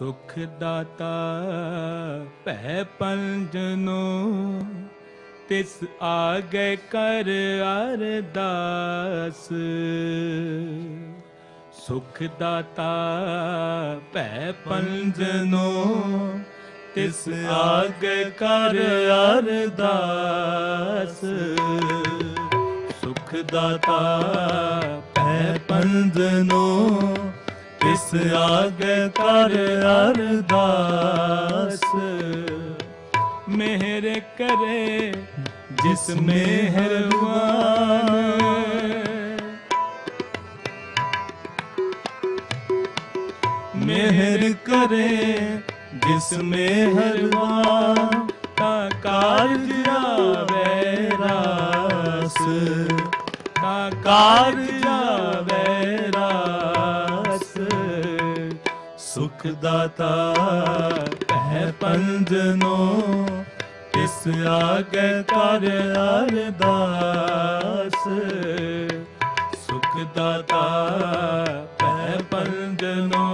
ਸੁਖ ਦਾਤਾ, ਭੈ ਪੰਜਨੋ, ਤਿਸ ਆਗੇ ਕਰ ਅਰਦਾਸ। ਸੁਖ ਦਾਤਾ, ਭੈ ਪੰਜਨੋ, ਤਿਸ ਆਗੇ ਕਰ ਅਰਦਾਸ। ਸੁਖ ਦਾਤਾ, ਭੈ ਪੰਜਨੋ ਤਿਸ ਆਗੇ ਕਰ ਅਰਦਾਸ। ਮਿਹਰ ਕਰੇ ਜਿਸ ਮਿਹਰਬਾਨ ਮਿਹਰ ਕਰੇ ਜਿਸ ਮਿਹਰਬਾਨ ਤਾ ਕਾਰਜ ਆਵੇ ਰਾਸ। ਤਾ ਕਾਰਜ ਆਵੇ ਸੁਖ ਦਾਤਾ ਪਹਿ ਪੰਜਨੋ ਇਸ ਆਗੇ ਕਰ ਅਰਦਾਸ। ਸੁਖ ਦਾਤਾ ਪਹਿ ਪੰਜਨੋ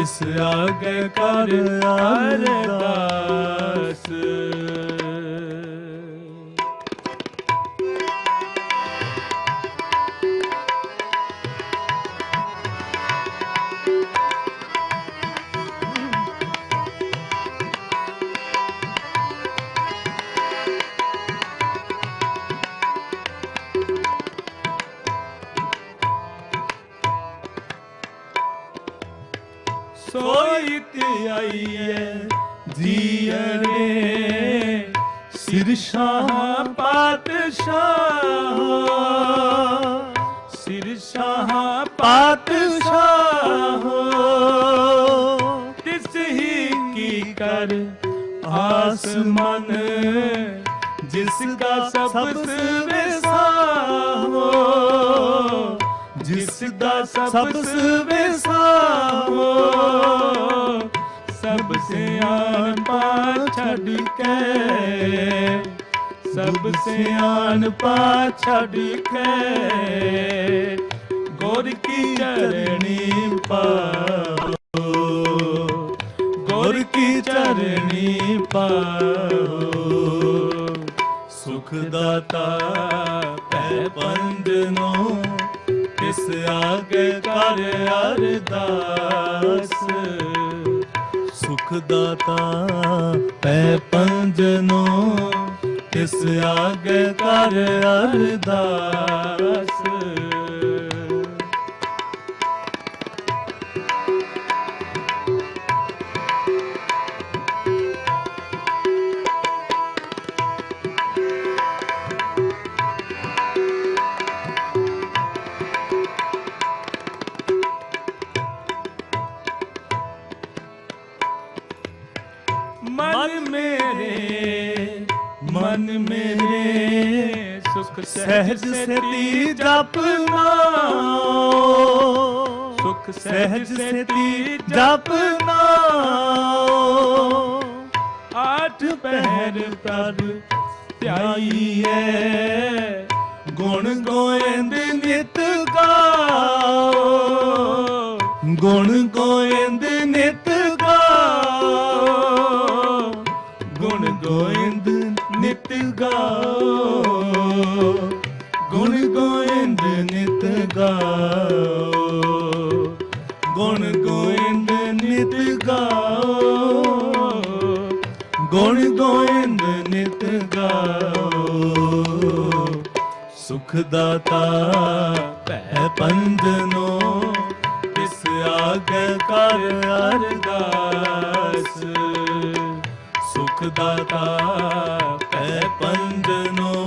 ਇਸ ਆਗੇ ਕਰ ਅਰਦਾਸ। ਸਿਰ ਸ਼ਾਹ ਪਾਤਸ਼ਾਹ। ਸਿਰ ਸ਼ਾਹ ਪਾਤਸ਼ਾਹ। ਤਿਸ ਹੀ ਕੀ ਕਰ ਆਸਮਨ, ਜਿਸ ਦਾ ਸਭ ਸਵੇਸਾ ਹੋ ਜਿਸ ਦਾ ਸਭ ਸਵੇਸਾ ਹੋ ਸਭ ਸਿਆਣ ਪਾ ਛੱਡ ਕੇ। ਸਭ ਸਿਆਣਪਾ ਛੱਡ ਕੇ। ਗੁਰ ਕੀ ਚਰਣੀ ਪਾਓ। ਗੁਰ ਕੀ ਚਰਣੀ ਪਾਓ। ਸੁਖ ਦਾਤਾ ਪੈ ਨੂੰ ਇਸ ਆਗੇ ਕਰ ਅਰਦਾਸ। ਸੁਖ ਦਾਤਾ ਪੈ ਪੰਜਨੋ ਇਸ ਆਗੇ ਕਰ ਅਰਦਾਸ। ਮਨ ਮੇਰੇ ਸੁਖ ਸਹਿਜ ਸਤੀ ਜਪਨਾ। ਸੁਖ ਸਹਿਜ ਸਤੀ ਜਪਨਾ। ਆਠ ਪਹਿਰ ਪ੍ਰਭ ਧਿਆਈਐ ਗੁਣ ਗੋਇੰਦ ਸੁਖ ਦਾਤਾ ਭੈ ਪੰਜਨੋ, ਇਸ ਆਗੇ ਕਰ ਅਰਦਾਸ। ਸੁਖ ਦਾਤਾ ਭੈ ਪੰਜਨੋ,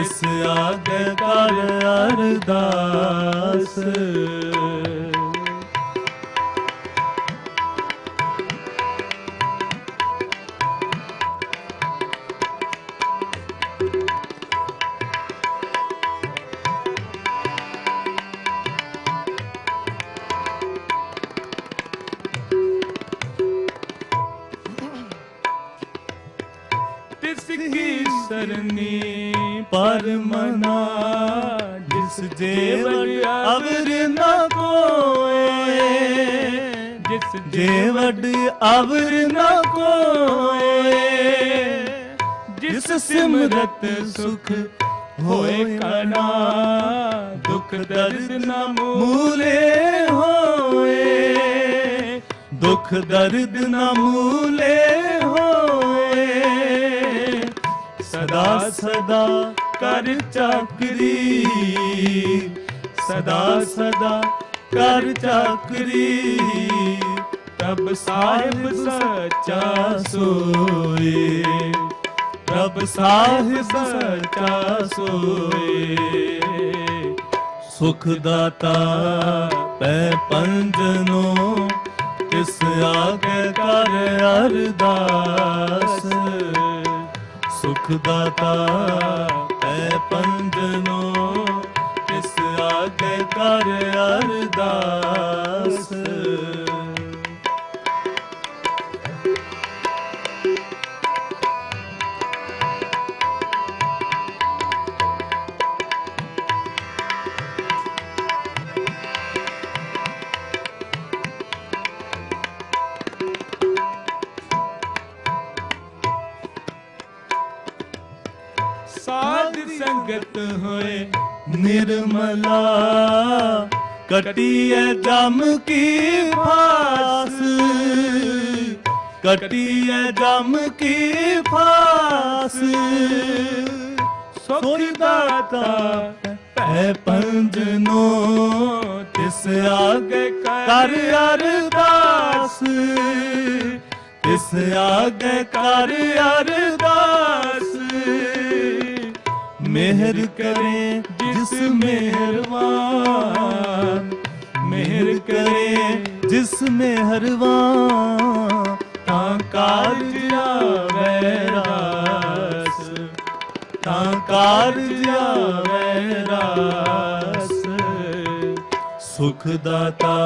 ਇਸ ਆਗੇ ਕਰ ਅਰਦਾਸ। ਕੀ ਸਰਨੀ ਪਰਮਨਾ ਜਿਸ ਜੀਵਨ ਅਵਰ ਨ ਕੋਏ ਜਿਸ ਜੇ ਵੱਡ ਅਵਰ ਨਾ ਕੋਏ ਜਿਸ ਸਿਮਰਤ ਸੁਖ ਹੋਏ ਕਣਾ ਦੁਖ ਦਰਦ ਨਾ ਮੂਲੇ ਹੋਏ ਦੁਖ ਦਰਦ ਨਾ ਮੂਲੇ ਸਦਾ ਸਦਾ ਕਰ ਚਾਕਰੀ। ਸਦਾ ਸਦਾ ਕਰ ਚਾਕਰੀ। ਤਬ ਸਾਹਿਬ ਸੱਚਾ ਸੋਏ। ਪ੍ਰਭ ਸਾਹਿਬ ਸੱਚਾ ਸੋਏ। ਸੁਖ ਦਾਤਾ, ਪੈ ਪੰਜਨੋ, ਤਿਸ ਆਗੇ ਕਰ ਅਰਦਾਸ। ਸੁਖ ਦਾਤਾ ਪੈ ਪੰਜਨੋ ਇਸ ਆਗੇ ਕਰ ਅਰਦਾਸ। ਮਲਾ ਕਟੀਏ ਜਮ ਕੀ ਫਾਸ? ਕਟੀਏ ਜਮ ਕੀ ਫਾਸ? ਸੋਈ ਦਾਤਾ ਪੈ ਪੰਜਨੋ ਤਿਸ ਆਗੇ ਕਰ ਅਰਦਾਸ। ਤਿਸ ਆਗੇ ਕਰ ਅਰਦਾਸ। ਮਿਹਰ ਕਰੇ ਜਿਸ ਮਿਹਰਵਾਨ ਮਿਹਰ ਕਰੇ ਜਿਸ ਮਿਹਰਵਾਨ ਤਾਂ ਕਾਰਜ ਆਵੇ ਰਾਸ। ਤਾਂ ਕਾਰਜ ਆਵੇ ਰਾਸ। ਸੁਖ ਦਾਤਾ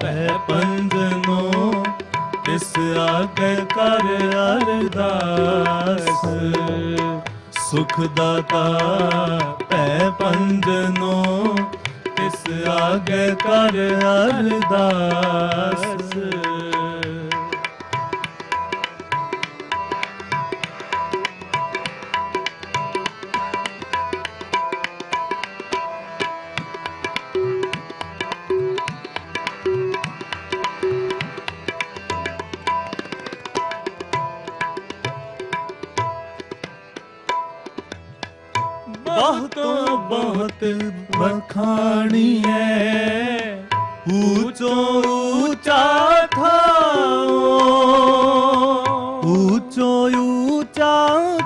ਪੈ ਪੰਜਨੋ, ਤਿਸ ਆਗੇ ਕਰ ਅਰਦਾਸ। ਸੁਖ ਦਾਤਾ ਪੈ ਪੰਜਨੋ ਤਿਸ ਆਗੇ ਕਰ ਅਰਦਾਸ। ਬਹੁਤੋਂ ਬਹੁਤ ਵਖਾਣੀਐ ਊਚੋ ਊਚਾ ਥਾਓ ਊਚੋ ਊਚਾ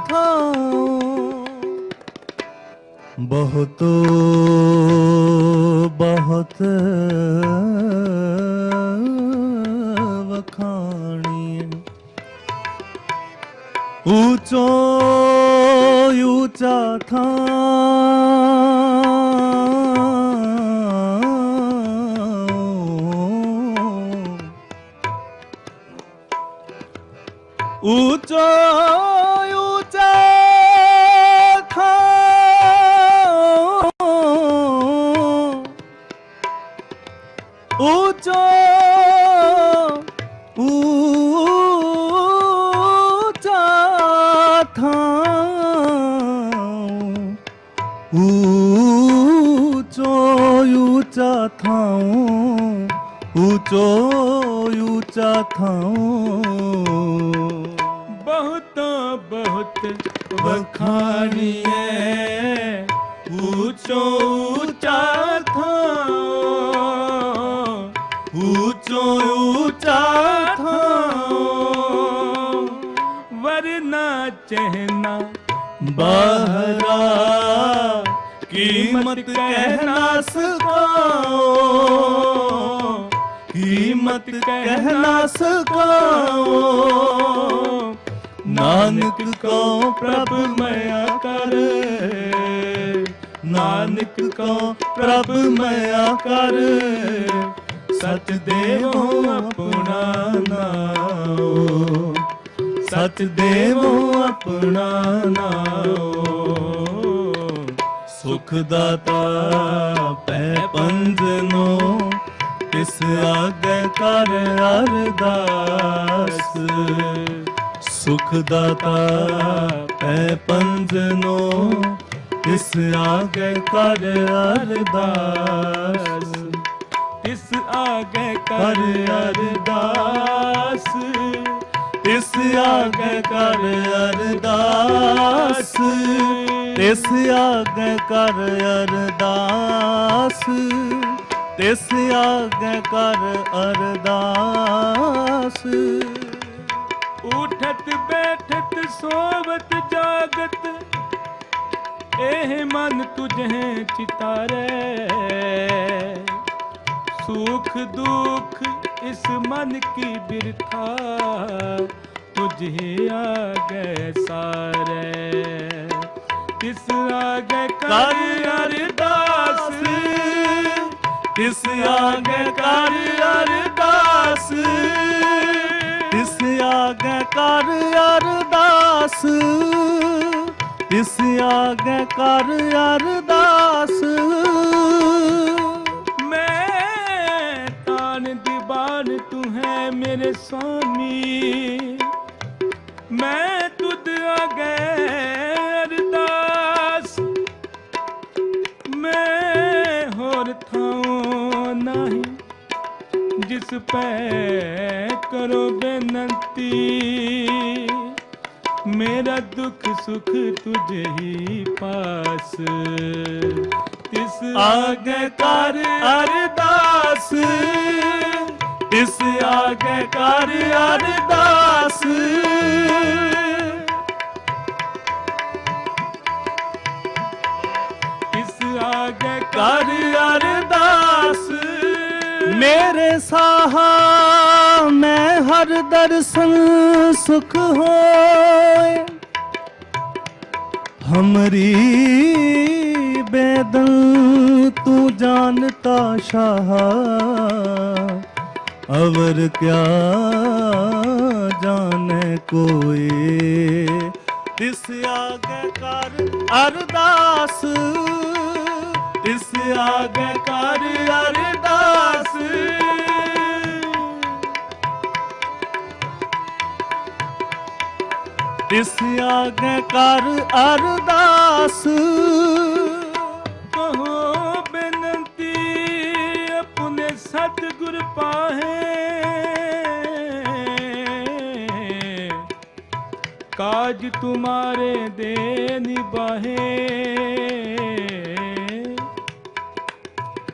ਥਾਓ ਬਹੁਤੋ ਬਹੁਤ ਵਖਾਣੀ। ਊਚੋ ઊંચા થા ઊંચો ઊંચા થા ઊંચો ઊંચો ਊਚੋ ਊਚਾ ਥਾਂ। ਬਹੁਤ ਬਹੁਤ ਵਖਾਣੀਏ ਊਚੋ ਊਚਾ ਥਾਂ। ਊਚੋ ਊਚਾ ਥਾਂ। ਵਰਨਾ ਚਹਿਨਾ ਬਹਰਾ ਕੀਮਤ ਕਹਿਣਾ ਸਕਾਓ ਕੀਮਤ ਕਹਿਣਾ ਸਕਾਓ ਨਾਨਕ ਕੋ ਪ੍ਰਭ ਮਇਆ ਕਰ ਨਾਨਕ ਕੋ ਪ੍ਰਭ ਮਇਆ ਕਰ ਸਚ ਦੇਵੋ ਆਪਣਾ ਨਾਉ ਸਚ ਦੇਵੋ ਆਪਣਾ ਨਾਉ ਸੁਖ ਦਾਤਾ ਪੈ ਪੰਜਨੋ ਤਿਸ ਆਗੇ ਕਰ ਅਰਦਾਸ? ਸੁਖ ਦਾਤਾ ਪੈ ਪੰਜਨੋ ਤਿਸ ਆਗੇ ਕਰ ਅਰਦਾਸ? ਤਿਸ ਆਗੇ ਕਰ ਅਰਦਾਸ? ਤਿਸ ਆਗੇ ਕਰ ਅਰਦਾਸ? ਤਿਸ ਆਗੇ ਕਰ ਅਰਦਾਸ? ਤਿਸ ਆਗੇ ਕਰ ਅਰਦਾਸ। ਉਠਤ ਬੈਠਤ ਸੋਵਤ ਜਾਗਤ ਇਹ ਮਨ ਤੁਝੇ ਚਿਤਾਰੇ। ਸੁਖ ਦੁਖ ਇਸ ਮਨ ਕੀ ਬਿਰਥਾ ਤੁਝੇ ਆਗੇ ਸਾਰੇ। ਤਿਸ ਆਗੇ ਕਰ ਅਰਦਾਸ। ਤਿਸ ਆਗੇ ਕਰ ਅਰਦਾਸ ਤਿਸ ਆਗੇ ਕਰ ਅਰਦਾਸ ਤਿਸ ਆਗੇ ਕਰ ਅਰਦਾਸ। ਜਿਸ ਪੈ ਕਰੋ ਬੇਨਤੀ। ਮੇਰਾ ਦੁੱਖ ਸੁਖ ਤੁਝੇ ਹੀ ਪਾਸ। ਤਿਸ ਆਗੇ ਕਰ ਅਰਦਾਸ। ਤਿਸ ਆਗੇ ਕਰ ਅਰਦਾਸ। ਤਿਸ ਆਗੇ ਕਰ ਮੇਰੇ ਸਾਹਾ, ਮੈਂ ਹਰ ਦਰਸ਼ਨ ਸੁਖ ਹੋਏ। ਹਮਰੀ ਬੇਦਨ ਤੂੰ ਜਾਣਤਾ ਸ਼ਾਹ। ਅਵਰ ਕਿਆ ਜਾਣੇ ਕੋਈ ਤਿਸ ਆਗੇ ਕਰ ਅਰਦਾਸ, ਤਿਸ ਆਗੇ ਕਰ ਅਰਦਾਸ। ਤਿਸ ਆਗੇ ਕਰ ਅਰਦਾਸ। ਕਹੋ ਬੇਨਤੀ ਆਪਣੇ ਸਤਿਗੁਰ ਪਾਹੇ। ਕਾਜ ਤੁਮਾਰੇ ਦੇ ਨਿਬਾਹੇ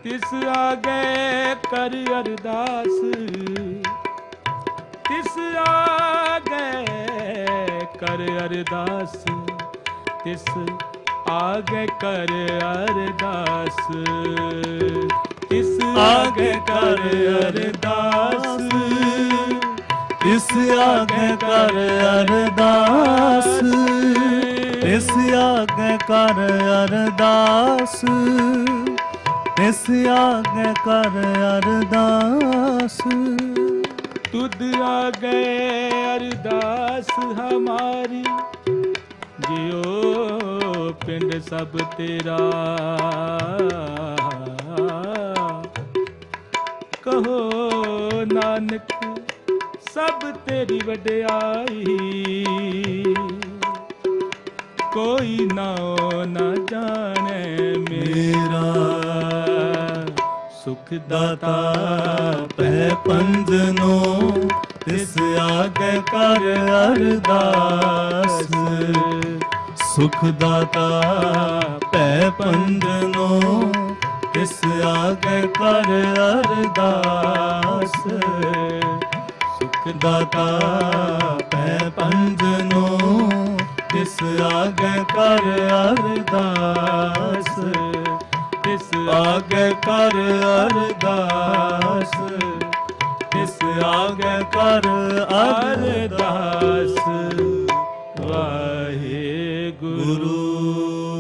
ਤਿਸ ਆਗੇ ਕਰ ਅਰਦਾਸ। ਤਿਸ ਆਗੇ ਕਰ ਅਰਦਾਸ। ਤਿਸ ਆਗੇ ਕਰ ਅਰਦਾਸ। ਤਿਸ ਆਗੇ ਕਰ ਅਰਦਾਸ। ਤਿਸ ਆਗੇ ਕਰ ਅਰਦਾਸ। ਤਿਸ ਆਗੇ ਕਰ ਅਰਦਾਸ। ਤਿਸ ਆਗੇ ਕਰ ਅਰਦਾਸ। ਤੁਧ ਆ ਅਰਦਾਸ ਹਮਾਰੀ। ਜਿਉ ਪਿੰਡ ਸਭ ਤੇਰਾ। ਕਹੋ ਨਾਨਕ, ਸਭ ਤੇਰੀ ਵਡਿਆਈ। ਕੋਈ ਨਾ ਨਾ ਜਾਣੇ ਮੇਰਾ। ਸੁਖ ਦਾਤਾ ਪੈ ਪੰਜਨੋ ਤਿਸ ਆਗੇ ਕਰ ਅਰਦਾਸ। ਸੁਖ ਦਾਤਾ ਪੈ ਪੰਜਨੋ ਤਿਸ ਆਗੇ ਕਰ ਅਰਦਾਸ। ਸੁਖ ਦਾਤਾ ਪੈ ਪੰਜਨੋ ਤਿਸ ਆਗੇ ਕਰ ਅਰਦਾਸ। ਤਿਸ ਆਗੇ ਕਰ ਅਰਦਾਸ ਤਿਸ ਆਗੇ ਕਰ ਅਰਦਾਸ ਅਰਦਾਸ ਵਾਹਿਗੁਰੂ। ਗੁਰੂ